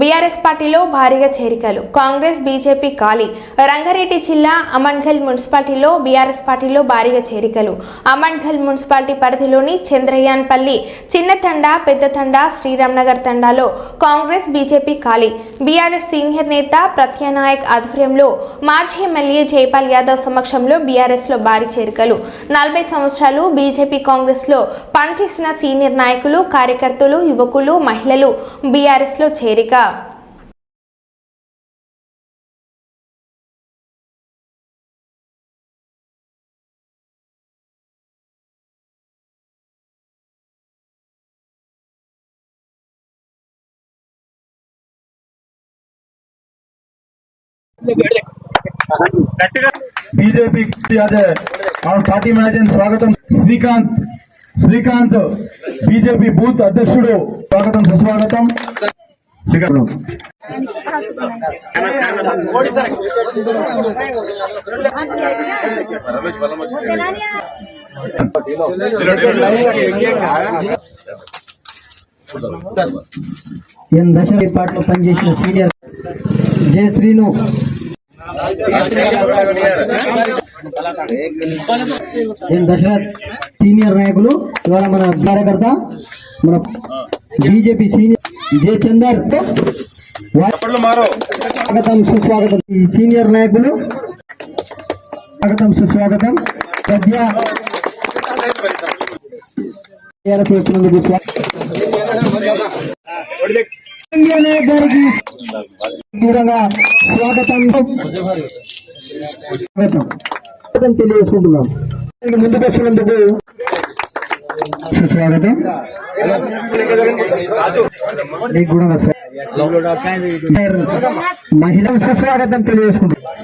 BRS పార్టీలో భారీగా చేరికలు. కాంగ్రెస్ బీజేపీ ఖాళీ. రంగారెడ్డి జిల్లా అమన్ఘల్ మున్సిపాలిటీలో బీఆర్ఎస్ పార్టీలో భారీగా చేరికలు. అమన్ఘల్ మున్సిపాలిటీ పరిధిలోని చంద్రయాన్పల్లి చిన్న తండ పెద్ద తండ శ్రీరామ్నగర్ తండాలో కాంగ్రెస్ బీజేపీ ఖాళీ. బీఆర్ఎస్ సీనియర్ నేత ప్రత్యానాయక్ ఆధ్వర్యంలో మాజీ ఎమ్మెల్యే జైపాల్ యాదవ్ సమక్షంలో బీఆర్ఎస్లో భారీ చేరికలు. నలభై సంవత్సరాలు బీజేపీ కాంగ్రెస్లో పనిచేసిన సీనియర్ నాయకులు కార్యకర్తలు యువకులు మహిళలు బీఆర్ఎస్లో చేరిక. బీజేపీ పార్టీ మేనేజర్ స్వాగతం. శ్రీకాంత్ శ్రీకాంత్ బీజేపీ బూత్ అధ్యక్షుడు స్వాగతం సుస్వాగతం. శ్రీకాంత్. ఎన్ దశ పాటలో పనిచేసిన సీనియర్ జయశ్రీను దశరథ్ సీనియర్ నాయకులు. ఇవాళ మన కార్యకర్త మన బీజేపీ సీనియర్ జయచందర్ స్వాగతం సుస్వాగతం. ఈ సీనియర్ నాయకులు స్వాగతం సుస్వాగతం. సద్య టీఆర్ఎస్ వచ్చినందుకు స్వాగతం. స్వాగతం స్వాగతం. స్వాగతం తెలియజేసుకుంటున్నాం. ముందుకు వచ్చినందుకు సుస్వాగతం. మీకు కూడా స్వాగతం. మహిళ సుస్వాగతం తెలియజేసుకుంటున్నాం.